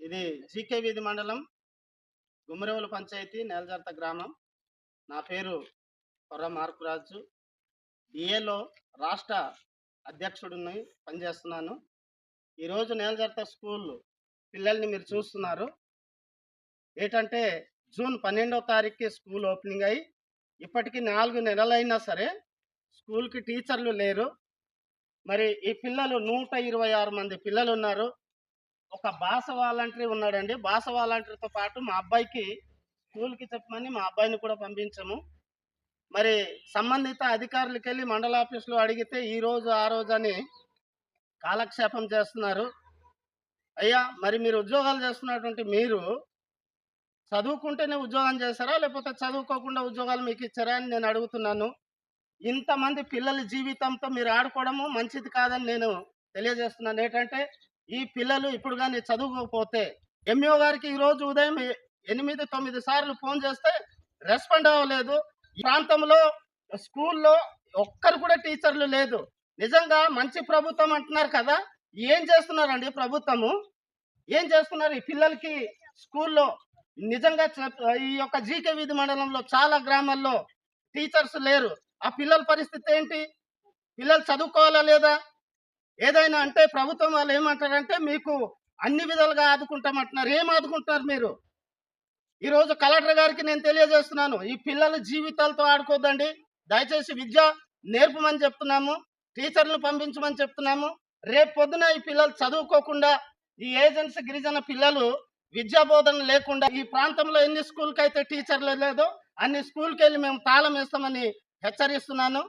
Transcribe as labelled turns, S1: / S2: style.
S1: ఇది జీకే వీధి మండలం గుమ్మరేవుల పంచాయతీ నేలజర్త గ్రామం. నా పేరు కొర్ర మార్కురాజు. డిఏలో రాష్ట్ర అధ్యక్షుడిని పనిచేస్తున్నాను. ఈరోజు నేలజర్త స్కూల్ పిల్లల్ని మీరు చూస్తున్నారు. ఏంటంటే జూన్ పన్నెండవ తారీఖుకి స్కూల్ ఓపెనింగ్ అయ్యి ఇప్పటికీ నాలుగు నెలలైనా సరే స్కూల్కి టీచర్లు లేరు. మరి ఈ పిల్లలు నూట ఇరవై ఆరు మంది పిల్లలు ఉన్నారు ఒక భాష వాలంటరీ ఉన్నాడండి. భాష వాలంటరీతో పాటు మా అబ్బాయికి స్కూల్కి చెప్పమని మా అబ్బాయిని కూడా పంపించాము. మరి సంబంధిత అధికారులకి వెళ్ళి మండల ఆఫీసులో అడిగితే ఈ రోజు ఆ రోజు అని కాలక్షేపం చేస్తున్నారు. అయ్యా మరి మీరు ఉద్యోగాలు చేస్తున్నటువంటి మీరు చదువుకుంటేనే ఉద్యోగం చేస్తారా లేకపోతే చదువుకోకుండా ఉద్యోగాలు మీకు ఇచ్చారా అని నేను అడుగుతున్నాను. ఇంతమంది పిల్లల జీవితంతో మీరు ఆడుకోవడము మంచిది కాదని నేను తెలియజేస్తున్నాను. ఏంటంటే ఈ పిల్లలు ఇప్పుడు కానీ చదువుకోకపోతే ఎంఈఓ గారికి ఈరోజు ఉదయం ఎనిమిది తొమ్మిది సార్లు ఫోన్ చేస్తే రెస్పాండ్ అవ్వలేదు. ఈ ప్రాంతంలో స్కూల్లో ఒక్కరు కూడా టీచర్లు లేదు. నిజంగా మంచి ప్రభుత్వం అంటున్నారు కదా ఏం చేస్తున్నారండి ప్రభుత్వము? ఏం చేస్తున్నారు? ఈ పిల్లలకి స్కూల్లో నిజంగా ఈ యొక్క జీకే వీధి మండలంలో చాలా గ్రామాల్లో టీచర్స్ లేరు. ఆ పిల్లల పరిస్థితి ఏంటి? పిల్లలు చదువుకోవాలా లేదా? ఏదైనా అంటే ప్రభుత్వం వాళ్ళు ఏమంటారంటే మీకు అన్ని విధాలుగా ఆదుకుంటామంటున్నారు. ఏం ఆదుకుంటున్నారు మీరు? ఈరోజు కలెక్టర్ గారికి నేను తెలియజేస్తున్నాను. ఈ పిల్లల జీవితాలతో ఆడుకోద్దండి. దయచేసి విద్య నేర్పమని చెప్తున్నాము. టీచర్లు పంపించమని చెప్తున్నాము. రేపు పొద్దున ఈ పిల్లలు చదువుకోకుండా ఈ ఏజెన్సీ గిరిజన పిల్లలు విద్యా బోధన లేకుండా ఈ ప్రాంతంలో ఎన్ని స్కూల్కి అయితే టీచర్లు లేదో అన్ని స్కూల్కి వెళ్ళి మేము తాళం వేస్తామని హెచ్చరిస్తున్నాను.